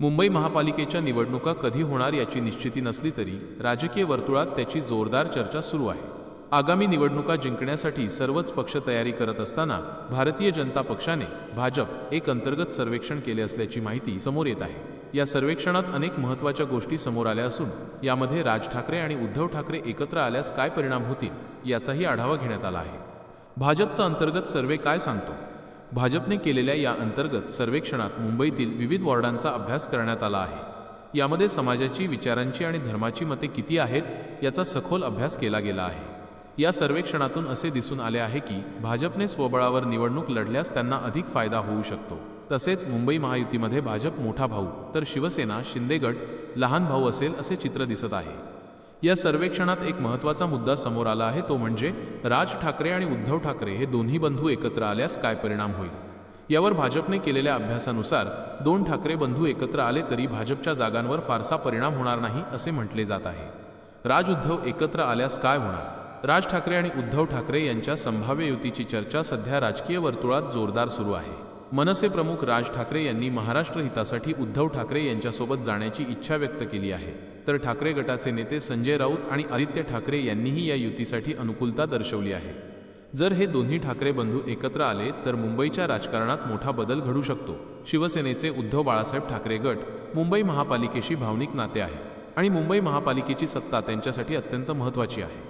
मुंबई महापालिकेच्या निवडणुका कधी होणार याची निश्चिती नसली तरी राजकीय वर्तुळात त्याची जोरदार चर्चा सुरू आहे. आगामी निवडणुका जिंकण्यासाठी सर्वच पक्ष तयारी करत असताना भारतीय जनता पक्षाने भाजप एक अंतर्गत सर्वेक्षण केले असल्याची माहिती समोर येत आहे. या सर्वेक्षणात अनेक महत्त्वाच्या गोष्टी समोर आल्या असून यामध्ये राज ठाकरे आणि उद्धव ठाकरे एकत्र आल्यास काय परिणाम होतील याचाही आढावा घेण्यात आला आहे. भाजपचा अंतर्गत सर्वे काय सांगतो? भाजपने केलेल्या या अंतर्गत सर्वेक्षणात मुंबईतील विविध वॉर्डांचा अभ्यास करण्यात आला आहे. यामध्ये समाजाची विचारांची आणि धर्माची मते किती आहेत याचा सखोल अभ्यास केला गेला आहे. या सर्वेक्षणातून असे दिसून आले आहे की भाजपने स्वबळावर निवडणूक लढल्यास त्यांना अधिक फायदा होऊ शकतो. तसेच मुंबई महायुतीमध्ये भाजप मोठा भाऊ तर शिवसेना शिंदेगड लहान भाऊ असेल असे चित्र दिसत आहे. या सर्वेक्षणात एक महत्त्वाचा मुद्दा समोर आला आहे तो म्हणजे राज ठाकरे आणि उद्धव ठाकरे हे दोन्ही बंधू एकत्र आल्यास काय परिणाम होईल? यावर भाजपने केलेल्या अभ्यासानुसार दोन ठाकरे बंधू एकत्र आले तरी भाजपच्या जागांवर फारसा परिणाम होणार नाही असे म्हटले जात आहे. राज उद्धव एकत्र आल्यास काय होणार? राज ठाकरे आणि उद्धव ठाकरे यांच्या संभाव्य युतीची चर्चा सध्या राजकीय वर्तुळात जोरदार सुरू आहे. मनसे प्रमुख राज ठाकरे यांनी महाराष्ट्र हितासाठी उद्धव ठाकरे यांच्यासोबत जाण्याची इच्छा व्यक्त केली आहे. तर ठाकरे गटाचे नेते संजय राऊत आणि आदित्य ठाकरे यांनीही या युतीसाठी अनुकूलता दर्शवली आहे. जर हे दोन्ही ठाकरे बंधू एकत्र आले तर मुंबईच्या राजकारणात मोठा बदल घडू शकतो. शिवसेनेचे उद्धव बाळासाहेब ठाकरे गट मुंबई महापालिकेशी भावनिक नाते आहे आणि मुंबई महापालिकेची सत्ता त्यांच्यासाठी अत्यंत महत्त्वाची आहे.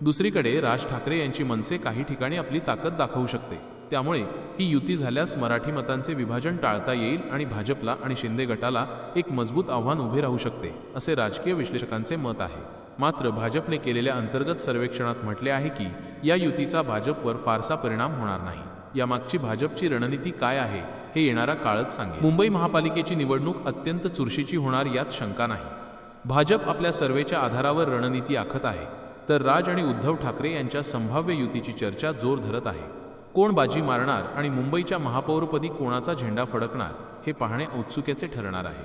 दुसरीकडे राज ठाकरे यांची मनसे काही ठिकाणी आपली ताकद दाखवू शकते. त्यामुळे ही युती झाल्यास मराठी मतांचे विभाजन टाळता येईल आणि भाजपला आणि शिंदे गटाला एक मजबूत आव्हान उभे राहू शकते असे राजकीय विश्लेषकांचे मत आहे. मात्र भाजपने केलेल्या अंतर्गत सर्वेक्षणात म्हटले आहे की या युतीचा भाजपवर फारसा परिणाम होणार नाही. यामागची भाजपची रणनीती काय आहे हे येणारा काळच सांगेल. मुंबई महापालिकेची निवडणूक अत्यंत चुरशीची होणार यात शंका नाही. भाजप आपल्या सर्वेच्या आधारावर रणनीती आखत आहे तर राज आणि उद्धव ठाकरे यांच्या संभाव्य युतीची चर्चा जोर धरत आहे. कोण बाजी मारणार आणि मुंबईच्या महापौरपदी कोणाचा झेंडा फडकणार हे पाहणे औत्सुक्याचे ठरणार आहे.